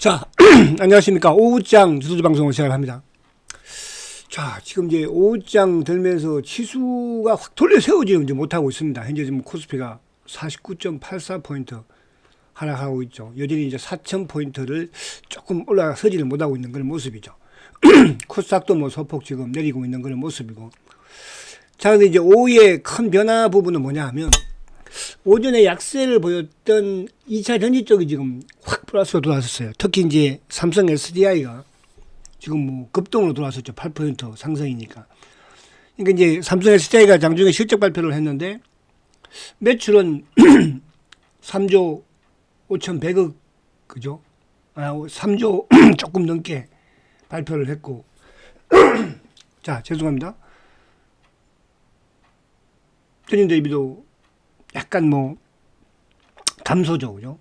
자, 안녕하십니까. 오후장 주소주 방송을 시작합니다. 자, 지금 이제 오후장 들면서 지수가 확 돌려 세우지는 이제 못하고 있습니다. 현재 지금 코스피가 49.84포인트 하락하고 있죠. 여전히 이제 4,000포인트를 조금 올라서지를 못하고 있는 그런 모습이죠. 코스닥도 뭐 소폭 지금 내리고 있는 그런 모습이고. 자, 근데 이제 오후에 큰 변화 부분은 뭐냐 하면 오전에 약세를 보였던 2차 전지 쪽이 지금 확 플러스로 돌아섰어요. 특히 이제 삼성 SDI가 지금 뭐 급등으로 돌아섰죠. 8% 상승이니까. 그러니까 이제 삼성 SDI가 장중에 실적 발표를 했는데 매출은 3조 5,100억 그죠? 아, 3조 조금 넘게 발표를 했고 자, 죄송합니다. 전년 대비도 약간 뭐 감소죠, 그죠?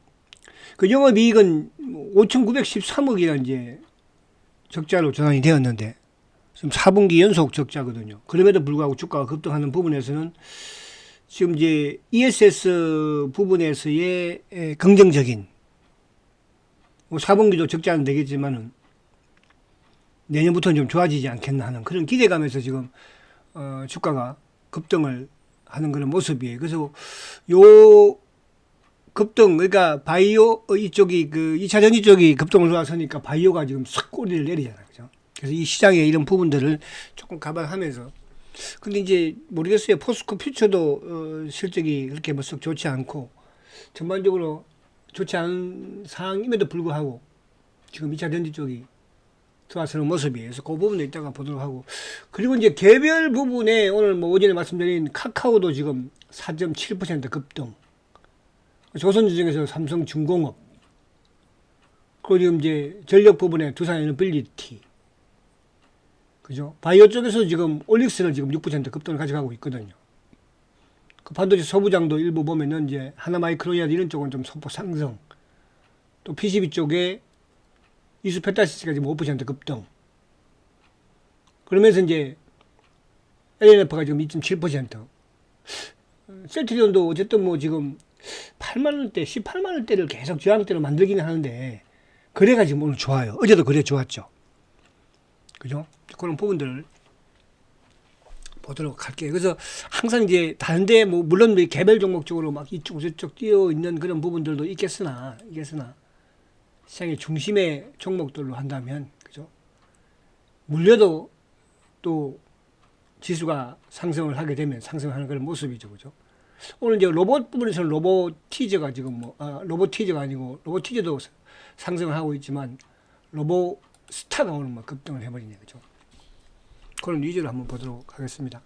그 영업이익은 5,913억이나 이제 적자로 전환이 되었는데 지금 4분기 연속 적자거든요. 그럼에도 불구하고 주가가 급등하는 부분에서는 지금 이제 ESS 부분에서의 에, 긍정적인 뭐 4분기도 적자는 되겠지만은 내년부터는 좀 좋아지지 않겠나 하는 그런 기대감에서 지금 어, 주가가 급등을 하는 그런 모습이에요. 그래서 요 급등 그러니까 바이오 어, 이쪽이 그 2차 전지 쪽이 급등을 돌아서니까 바이오가 지금 싹 꼬리를 내리잖아요. 그죠? 그래서 이 시장의 이런 부분들을 조금 감안하면서 근데 이제 모르겠어요. 포스코 퓨처도 어, 실적이 그렇게 뭐썩 좋지 않고 전반적으로 좋지 않은 상황임에도 불구하고 지금 2차 전지 쪽이 들어와서는 모습이에요. 그래서 그 부분도 이따가 보도록 하고. 그리고 이제 개별 부분에 오늘 뭐 오전에 말씀드린 카카오도 지금 4.7% 급등. 조선주 중에서 삼성중공업. 그리고 지금 이제 전력 부분에 두산 에너빌리티. 그죠? 바이오 쪽에서 지금 올릭스는 지금 6% 급등을 가져가고 있거든요. 그 반도체 소부장도 일부 보면은 이제 하나 마이크론이나 이런 쪽은 좀 소폭 상승. 또 PCB 쪽에 이수페타시스가 지금 5% 급등. 그러면서 이제 LNF가 지금 2.7%. 셀트리온도 어쨌든 뭐 지금 8만 원대, 18만 원대를 계속 저항대로 만들기는 하는데 거래가 지금 오늘 좋아요. 어제도 거래 좋았죠. 그죠? 그런 부분들을 보도록 할게요. 그래서 항상 이제 다른데 뭐 물론 개별 종목 쪽으로 막 이쪽 저쪽 뛰어 있는 그런 부분들도 있겠으나 있겠으나 시장의 중심의 종목들로 한다면 그죠? 물려도 또 지수가 상승을 하게 되면 상승하는 그런 모습이죠, 그죠? 오늘 이제 로봇 부분에서는 로보티저가 지금 뭐 아, 로보티저가 아니고 로보티저도 상승을 하고 있지만 로보 스타가 오늘 뭐 급등을 해버리네, 그죠? 그런 위주로 한번 보도록 하겠습니다.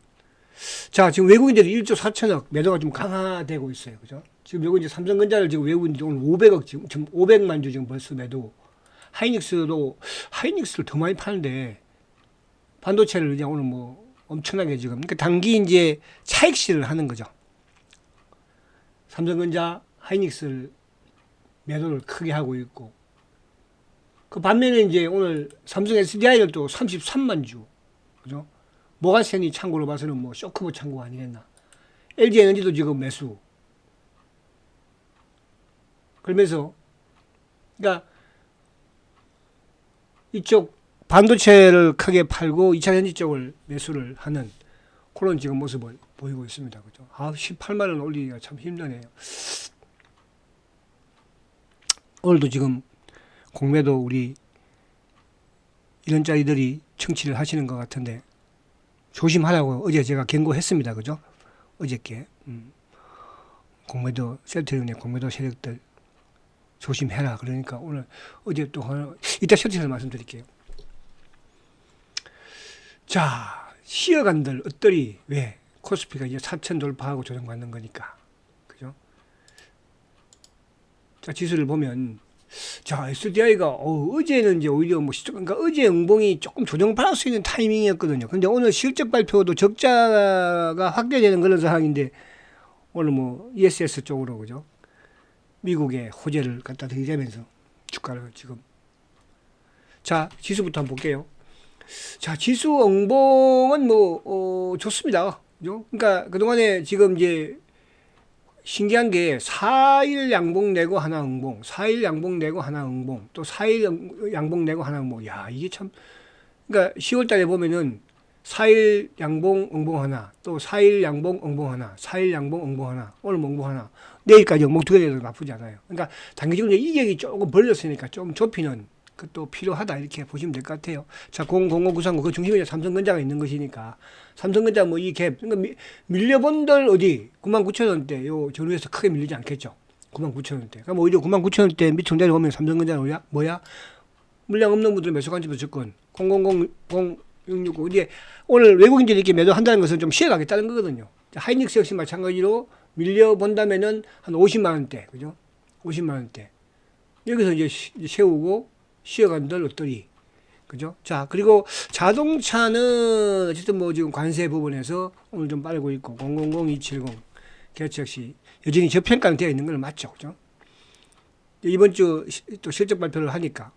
자, 지금 외국인들이 1조 4천억 매도가 좀 강화되고 있어요, 그죠? 지금 이제 삼성전자를 지금 외국인들이 오늘 500억 지금, 지금 500만 주 지금 벌써 매도. 하이닉스도 하이닉스를 더 많이 파는데 반도체를 이제 오늘 뭐 엄청나게 지금 그러니까 단기 이제 차익실을 하는 거죠. 삼성전자 하이닉스를 매도를 크게 하고 있고 그 반면에 이제 오늘 삼성 SDI를 또 33만 주 그죠? 모가센이 창고로 봐서는 뭐 쇼크보 창고 아니겠나. LG 에너지도 지금 매수. 그러면서 그러니까 이쪽 반도체를 크게 팔고 2차 전지 쪽을 매수를 하는 그런 지금 모습을 보이고 있습니다. 그죠? 아, 18만 원 올리기가 참 힘드네요. 오늘도 지금 공매도 우리 이런 짜리들이 청취를 하시는 것 같은데 조심하라고 어제 제가 경고했습니다. 그죠? 어저께 음. 공매도 셀트리온의 공매도 세력들 조심해라. 그러니까 오늘 어제 또 이따 실체에서 말씀드릴게요. 자, 시어간들 어떠리 왜 코스피가 이제 4천 돌파하고 조정받는 거니까. 그죠? 자, 지수를 보면 자, SDI가 어, 어제는 이제 오히려 뭐 시적 그러니까 어제 응봉이 조금 조정받을 수 있는 타이밍이었거든요. 근데 오늘 실적 발표도 적자가 확대되는 그런 상황인데 오늘 뭐 ESS 쪽으로 그죠? 미국의 호재를 갖다 들이대면서 주가를 지금 자 지수부터 한번 볼게요. 자 지수 응봉은 뭐 어, 좋습니다. 그죠? 그러니까 그 동안에 지금 이제 신기한 게 4일 양봉 내고 하나 응봉, 4일 양봉 내고 하나 응봉, 또 4일 양봉 내고 하나 응봉. 야, 이게 참 그러니까 10월 달에 보면은 4일 양봉 응봉 하나, 또 4일 양봉 응봉 하나, 4일 양봉 응봉 하나, 오늘 뭐 응봉 하나, 내일까지 응봉 두개 내도 나쁘지 않아요. 그러니까 단기적으로 이격이 조금 벌렸으니까 좀 좁히는 그것도 필요하다 이렇게 보시면 될 것 같아요. 자, 005939그 중심에 삼성전자가 있는 것이니까 삼성전자 뭐 이 갭, 그러니까 미, 밀려본들 어디 99,000원대 요 전후에서 크게 밀리지 않겠죠. 99,000원대. 그럼 오히려 99,000원대 밑으로 내려오면 삼성전자는 뭐야? 뭐야? 물량 없는 분들 매수 관점도 접근 0000 이제 오늘 외국인들이 이렇게 매도한다는 것은 좀 쉬어가겠다는 거거든요. 자, 하이닉스 역시 마찬가지로 밀려 본다면은 한 50만 원대, 그죠? 50만 원대. 여기서 이제 세우고 쉬어간들 어떠리, 그죠? 자 그리고 자동차는 어쨌든 뭐 지금 관세 부분에서 오늘 좀 빨고 있고 000270 개체 역시 여전히 저평가는 되어 있는 건 맞죠, 그죠? 이번 주 또 실적 발표를 하니까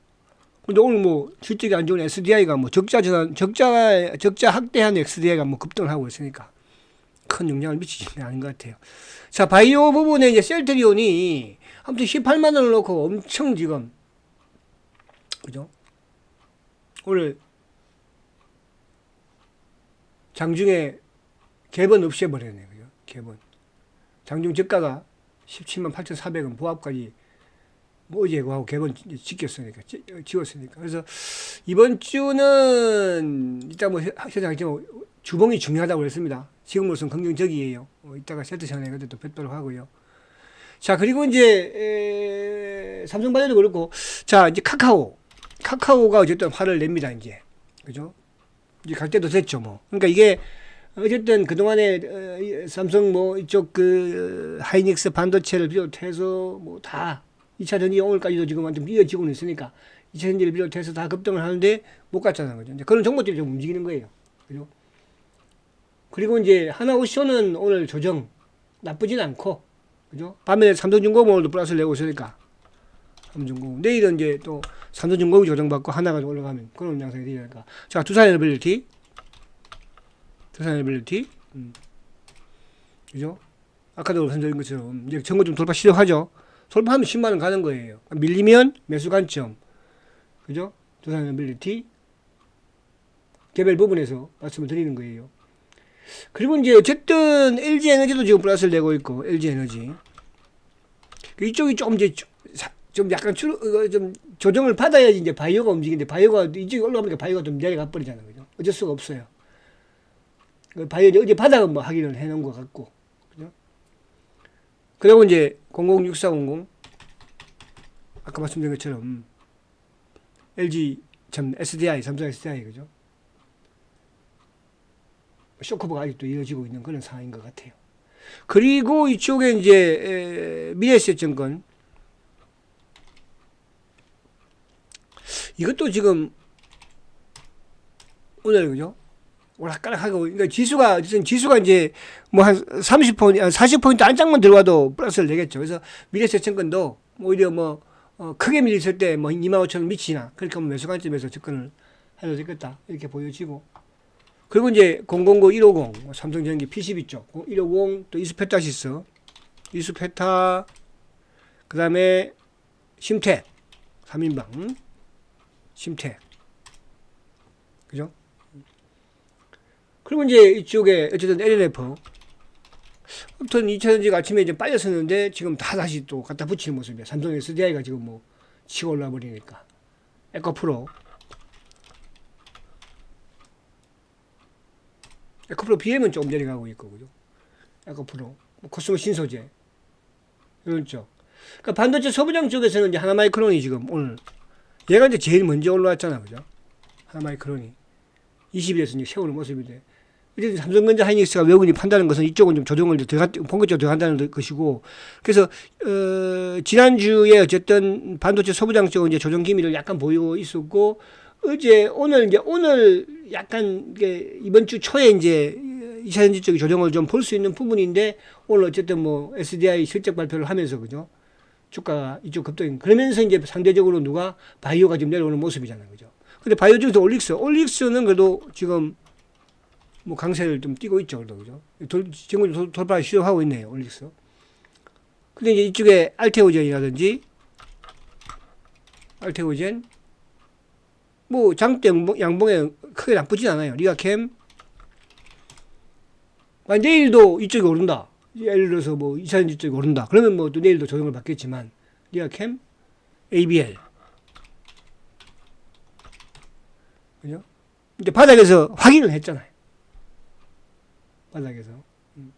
근데 오늘 뭐 실적이 안 좋은 SDI가 뭐 적자 전환, 적자 적자 확대한 SDI가 뭐 급등을 하고 있으니까 큰 영향을 미치지는 않은 것 같아요. 자 바이오 부분에 이제 셀트리온이 아무튼 18만 원을 놓고 엄청 지금 그죠? 오늘 장중에 개번 없이 해버렸네요. 그죠? 개번. 장중 저가가 17만 8,400원 부합까지 뭐 어제 그하고 개번 지켰으니까 지- 지웠으니까 그래서 이번 주는 이따 뭐 세상지만 주봉이 중요하다고 그랬습니다. 지금으로서는 긍정적이에요. 어, 이따가 세트 시간에 그때도 뵙도록 하고요. 자 그리고 이제 에, 삼성바이오도 그렇고 자 이제 카카오 카카오가 어쨌든 화를 냅니다 이제 그죠? 이제 갈 때도 됐죠 뭐. 그러니까 이게 어쨌든 그동안에 어, 이 삼성 뭐 이쪽 그 하이닉스 반도체를 비롯해서 뭐 다 2차 전지 오늘까지도 지금 완전 이어지고 있으니까 2차 전지를 비롯해서 다 급등을 하는데 못 갔잖아요. 그죠? 이제 그런 종목들이 좀 움직이는 거예요. 그죠? 그리고 이제 하나오션은 오늘 조정 나쁘진 않고 그죠? 밤에 삼성중공업 오늘도 플러스를 내고 있으니까 삼성중공업 내일은 이제 또 삼성중공업이 조정받고 하나가 올라가면 그런 양상이 되니까 자 두산 에너빌리티 두산 에너빌리티 음. 그죠? 아까도 말씀드린 것처럼 이제 정거 좀 돌파 시도하죠. 돌파하면 10만 원 가는 거예요. 밀리면 매수 관점. 그죠? 두산 에너빌리티 개별 부분에서 말씀을 드리는 거예요. 그리고 이제 어쨌든 LG 에너지도 지금 플러스를 내고 있고 LG 에너지 이쪽이 좀 이제 좀 약간 줄, 어, 좀 조정을 받아야지 이제 바이오가 움직이는데 바이오가 이쪽이 올라가니까 바이오가 좀 내려가 버리잖아요. 그죠? 어쩔 수가 없어요. 그 바이오 어제 바닥은 뭐 확인을 해 놓은 것 같고 그죠? 그리고 이제 006400 아까 말씀드린 것처럼 LG 참 SDI 삼성 SDI 그죠? 쇼커버가 아직도 이어지고 있는 그런 상황인 것 같아요. 그리고 이쪽에 이제 미래에셋증권 이것도 지금 오늘 그죠? 오락가락하고 그러니까 지수가 어쨌든 지수가 이제 뭐 한 30포인트, 40포인트 안짝만 들어와도 플러스를 내겠죠. 그래서 미래에셋증권도 오히려 뭐 어, 크게 밀렸을 때 뭐 2만 5천 원 미치나 그러니까 뭐 매수 관점에서 접근을 해도 되겠다 이렇게 보여지고 그리고 이제 009 150 삼성전기 PCB 쪽 150, 또 이스페타시스, 이스페타, 그 다음에 심택, 3인방, 심택. 그죠? 그리고 이제 이쪽에 어쨌든 LNF. 아무튼 2차전지가 아침에 이제 빠졌었는데 지금 다 다시 또 갖다 붙이는 모습이야. 삼성 SDI가 지금 뭐 치고 올라 버리니까. 에코 프로. 에코 프로 BM은 조금 내려가고 있고, 그죠? 에코 프로. 뭐 코스모 신소재. 이런 쪽. 그러니까 반도체 소부장 쪽에서는 이제 하나마이크론이 지금 오늘, 얘가 이제 제일 먼저 올라왔잖아, 그죠? 하나마이크론이. 20일에서 이제 세우는 모습인데. 어쨌든 삼성전자 하이닉스가 외국인이 판다는 것은 이쪽은 좀 조정을 들어가, 본격적으로 들어간다는 것이고, 그래서, 어, 지난주에 어쨌든 반도체 소부장 쪽은 이제 조정 기미를 약간 보이고 있었고, 어제 오늘 이제 오늘 약간 이게 이번 주 초에 이제 이차전지 쪽이 조정을 좀 볼 수 있는 부분인데 오늘 어쨌든 뭐 SDI 실적 발표를 하면서 그죠 주가가 이쪽 급등 그러면서 이제 상대적으로 누가 바이오가 좀 내려오는 모습이잖아요. 그죠? 근데 바이오 중에서 올릭스 올릭스는 그래도 지금 뭐 강세를 좀 띄고 있죠 그래도. 그죠? 돌, 지금 돌- 돌파 시도하고 있네요 올릭스. 근데 이제 이쪽에 알테오젠이라든지 알테오젠 뭐 장대 양봉- 양봉에 크게 나쁘진 않아요. 리가캠. 아, 내일도 이쪽이 오른다. 예를 들어서 뭐 이사전 이쪽이 오른다. 그러면 뭐 또 내일도 조정을 받겠지만 리가캠 ABL 그죠? 이제 바닥에서 확인을 했잖아요. 바닥에서 음,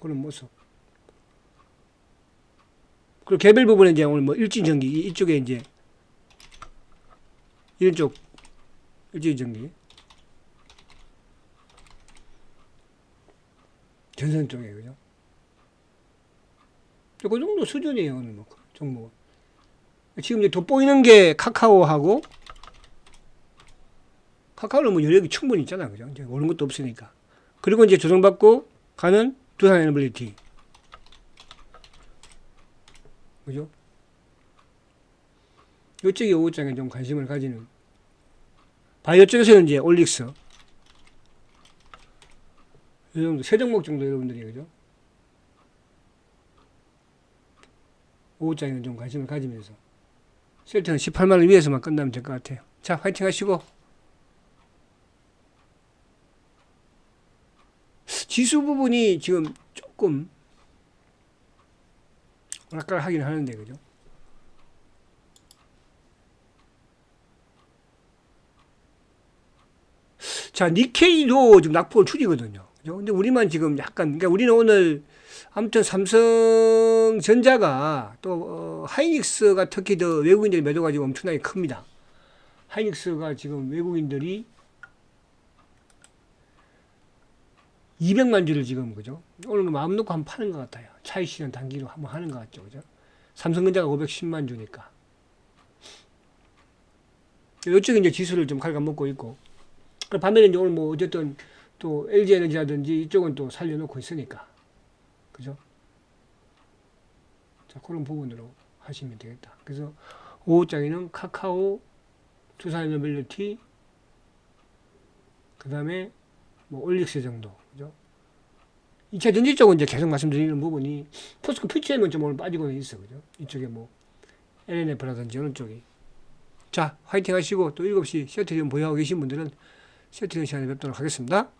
그런 모습. 그리고 개별 부분에 이제 오늘 뭐 일진 전기 이- 이쪽에 이제 이런 쪽 일진 전기 전선 쪽에 그죠? 그 정도 수준이에요 오늘 뭐 종목은. 지금 이제 돋보이는 게 카카오하고 카카오는 뭐 여력이 충분히 있잖아 그죠? 이제 오는 것도 없으니까. 그리고 이제 조정받고 가는 두산 에너빌리티. 그죠? 이쪽이 오후장에 좀 관심을 가지는 바이오 쪽에서는 이제 올릭스 이 정도 세 종목 정도 여러분들이 그죠? 오후장에는 좀 관심을 가지면서 셀트는 18만 원 위에서만 끝나면 될 것 같아요. 자, 화이팅 하시고 지수 부분이 지금 조금 오락가락 하긴 하는데 그죠? 자, 니케이도 지금 낙폭을 줄이거든요. 그죠? 근데 우리만 지금 약간, 그러니까 우리는 오늘 아무튼 삼성 전자가 또 어, 하이닉스가 특히 더 외국인들의 매도가 지금 엄청나게 큽니다. 하이닉스가 지금 외국인들이 200만 주를 지금 그죠? 오늘 마음 놓고 한번 파는 것 같아요. 차이 시는 단기로 한번 하는 것 같죠, 그죠? 삼성전자가 510만 주니까. 이쪽에 이제 지수를 좀 갉아먹고 있고. 그 반면에 이제 오늘 뭐 어쨌든 또 LG 에너지라든지 이쪽은 또 살려놓고 있으니까. 그죠? 자, 그런 부분으로 하시면 되겠다. 그래서 5호장에는 카카오, 두산에너빌리티, 그 다음에 뭐 올릭스 정도. 그죠? 2차 전지 쪽은 이제 계속 말씀드리는 부분이 포스코 퓨처에는 좀 오늘 빠지고는 있어. 그죠? 이쪽에 뭐 LNF라든지 이런 쪽이. 자, 화이팅 하시고 또 7시 셔틀리온 보유하고 계신 분들은 셔틀리온 시간에 뵙도록 하겠습니다.